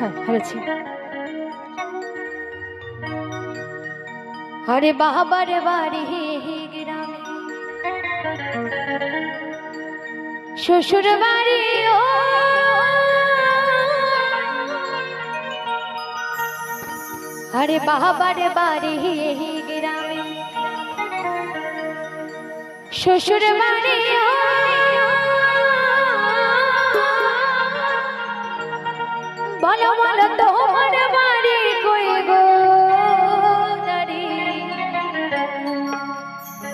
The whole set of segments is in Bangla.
হ্যাঁ আরে বাবার বাড়ি গ্রামে। শ্বশুর বাড়ি, ও। আরে বাবার বাড়ি গ্রামে। শ্বশুর বাড়ি, ও।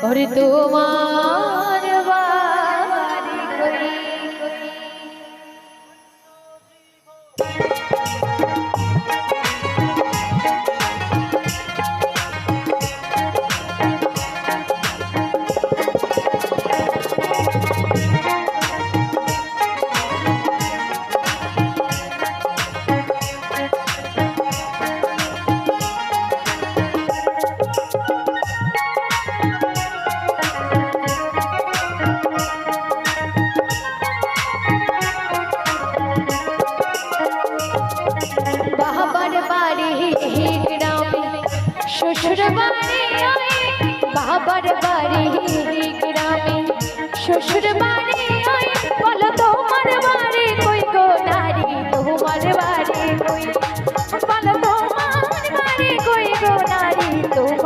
ওরে তোমার বাড়ি কই বাবার বাড়ি গ্রামে, শ্বশুর বাড়ি বলো তোমার বাড়ি কই গো নারী, তোমার বাড়ি কই? বলো তোমার বাড়ি কই গো নারী, তোমার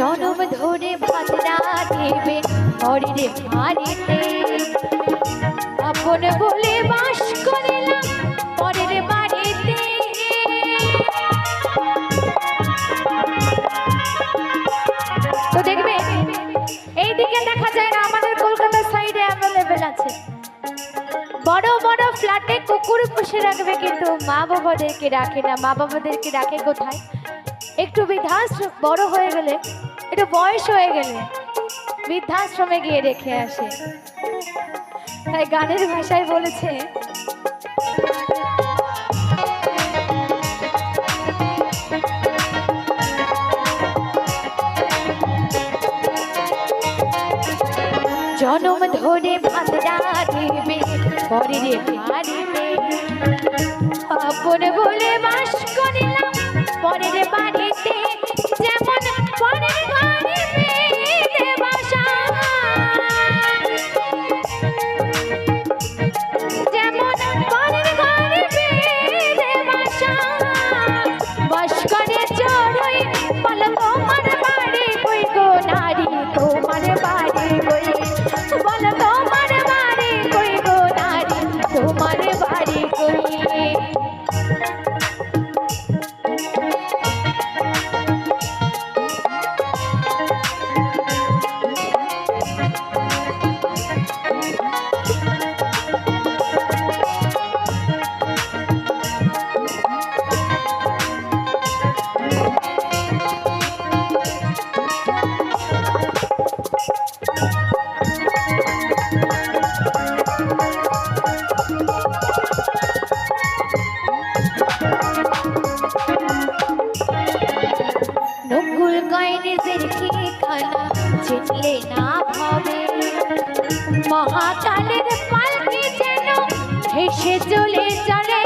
জনম ধরে ভাতরা দেবে, হরিরে বাড়িতে আপন বলে বাস করিলাম পরের বাড়িতে তো দেখবে, এইদিকে দেখা যায় না, আমাদের কলকাতার সাইডে অ্যাভেলেবেল আছে। বড় বড় ফ্ল্যাটে কুকুর পুষে রাখবে কিন্তু মা বাবাদেরকে রাখে না। মা বাবাদেরকে রাখে কোথায়? একটু বৃদ্ধাশ্রম, বড় হয়ে গেলে একটু বয়স হয়ে গেলে বৃদ্ধাশ্রমে গিয়ে রেখে আসে। তাই গানের ভাষায় বলেছে, জনম ধরে ভাতরা বলে বাস ঠিকানা চিনলে না হবে। মহাকালের পালকি যেন হেসে চলে চড়ে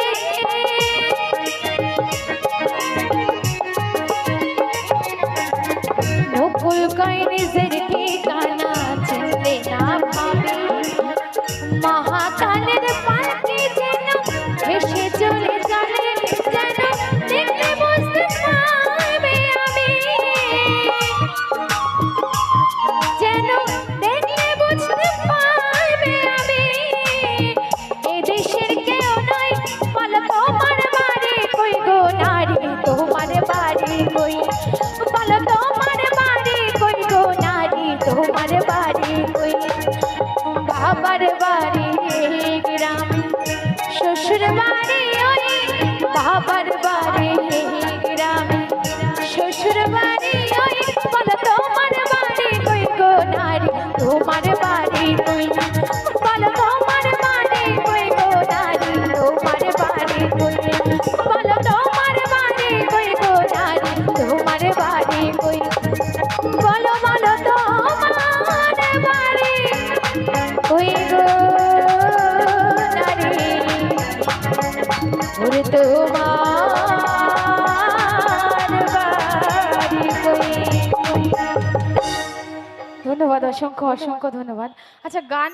নকুল কাইনিজের ঠিকানা চিনলে না হবে। মহাকালের পালকি ধন্যবাদ অসংখ্য অসংখ্য ধন্যবাদ। আচ্ছা গান